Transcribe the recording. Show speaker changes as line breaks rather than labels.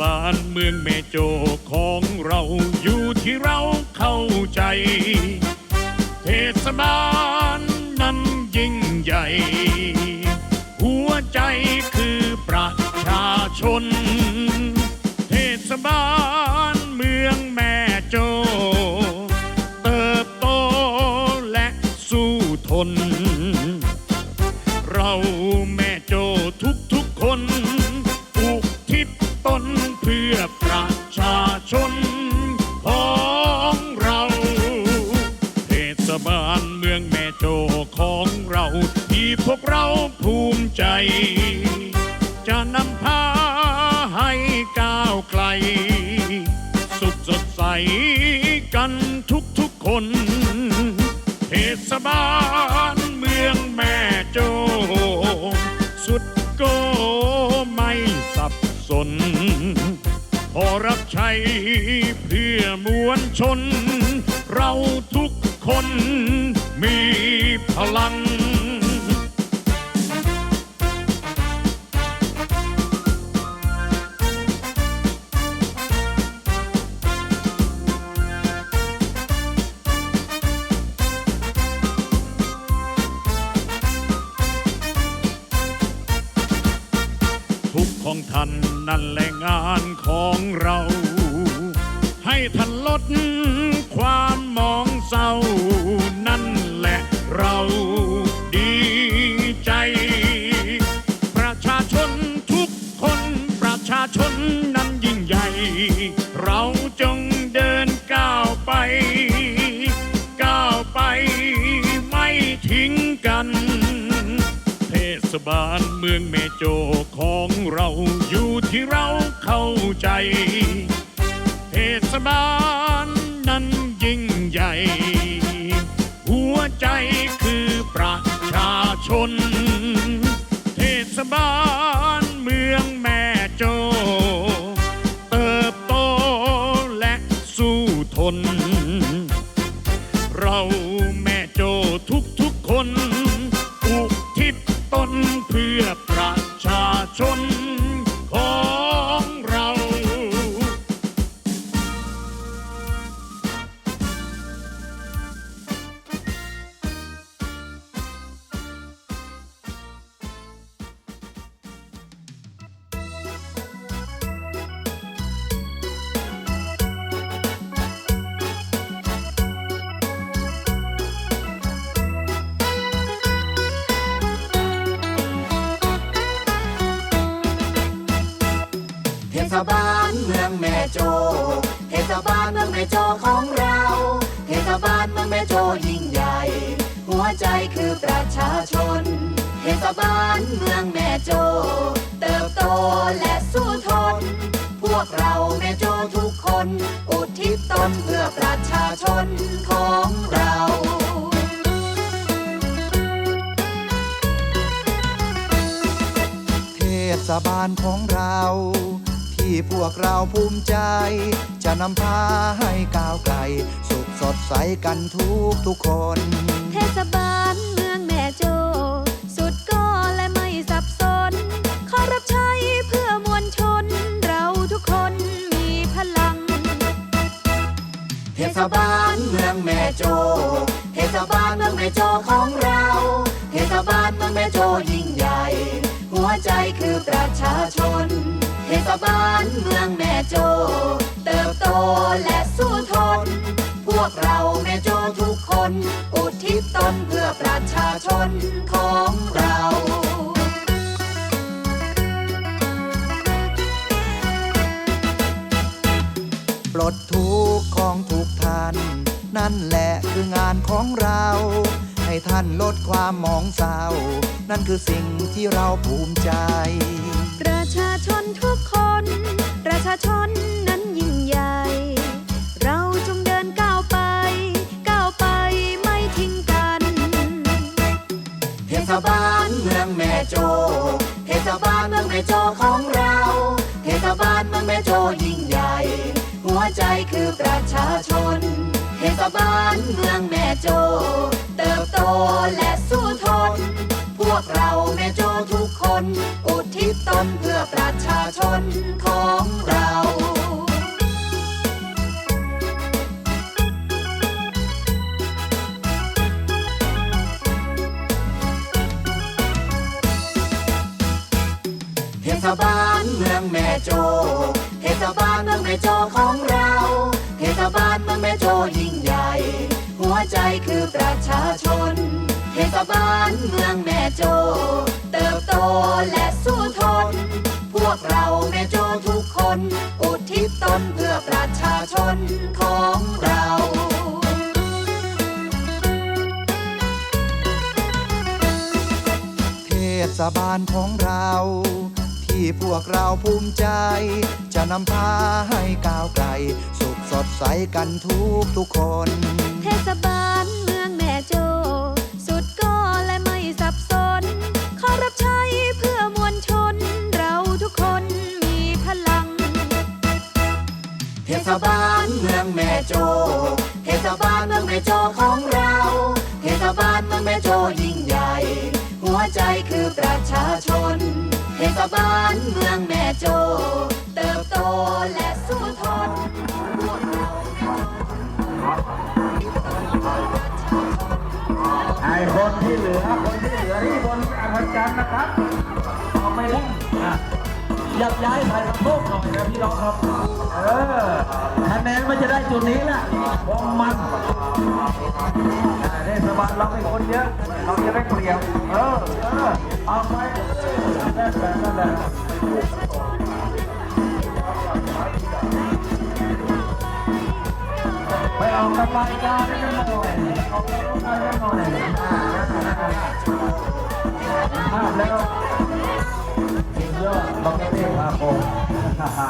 บาลเมืองแม่โจของเราอยู่ที่เราเข้าใจ เทศบาลนั้นยิ่งใหญ่ พวกเราภูมิใจ จะนำพาให้ก้าวไกล สุขสดใสกันทุกทุกๆคน เทศบาลเมืองแม่โจ สุดโกไม่สับสน พอรับใช้เพื่อมวลชน เราทุกคนมีพลัง ท่านนั่นแหละงานของเรา ให้ท่านลดความมองเศร้า นั่นแหละเราดีใจ ประชาชนทุกคนประชาชนนั้นยิ่งใหญ่ เราจงเดินก้าวไป ก้าวไปไม่ทิ้งกัน เทศบาลเมืองเมโจของเรา อยู่ ศบาลเมืองแม่โจ เทศ
บาลเมืองแม่โจของเรา เทศบาลเมืองแม่โจยิ่งใหญ่ หัวใจคือประชาชน เทศบาลเมืองแม่โจ เติบโตและสู้ทน พวกเราแม่โจทุกคน อุทิศตนเพื่อประชาชนของเรา
เทศบาลของเรา ที่พวกเราภูมิใจ จะนำพาให้ก้าวไกล สุขสดใสกันทุกทุกๆคน
เทศบาลเมืองแม่โจ สุดก็และไม่สับสน ขอรับใช้เพื่อมวลชน เราทุกคนมีพลัง
เทศบาลเมืองแม่โจ เทศบาลเมืองแม่โจของเรา เทศบาลเมืองแม่โจยิ่งใหญ่ หัวใจคือประชาชน เทศบาลเมืองแม่โจ เติบโตและสู้ทน พวกเราแม่โจทุกคน อุทิศตนเพื่อประชาชนของเรา
ปลดทุกของทุกท่าน นั่นแหละคืองานของเรา ให้ท่านลดความมองเศร้า นั่นคือสิ่งที่เราภูมิใจ
ชาชนทุกคน ประชาชนนั้นยิ่งใหญ่ เราจงเดินก้าวไป ก้าวไปไม่ทิ้งกัน
เทศบาลเมืองแม่โจ เทศบาลเมืองแม่โจของเรา เทศบาลเมืองแม่โจยิ่งใหญ่ หัวใจคือประชาชน เทศบาลเมืองแม่โจ เติบโตและสู้ทน พวกเรา ของเราเทศบาลเมืองแม่โจ้เทศบาลเมืองแม่โจ้ของเราเทศบาลเมืองแม่โจ้ยิ่งใหญ่ หัวใจคือประชาชน เทศบาลเมืองแม่โจ้เติบโตและส น อุทิศตนเพื่อประชาชนของเรา
เทศบาลของเรา ที่พวกเราภูมิใจ จะนำพาให้ก้าวไกล สุขสดใสกันทุกทุกคน
เทศบาล เรา
เทศบาลเมืองแม่โจ้ยิ่งใหญ่ หัวใจคือประชาชน เทศบาลเมืองแม่โจ้เติบโตและสู้ทนพวกเราแม่โไอ้
คนที่เหลือคนที่เหลือที่บนอาจารย์นะครับออกไปเล่นอะยับย้ายใส่สะโพกหน่อยนะพี่น้องครับ เออคะแนนมันจะได้จุดนี้แหละวงมัน เทศบาลเราเป็นคนเยอะ เราจะได้เปรียบเออเออเอาไปนั่นแหละนั่นแหละไปออกกำลังกายกันหน่อยออกกำลังกายกันหน่อยภาพแล้วสุดยอดบังเทพอาคมฮ่าฮ่า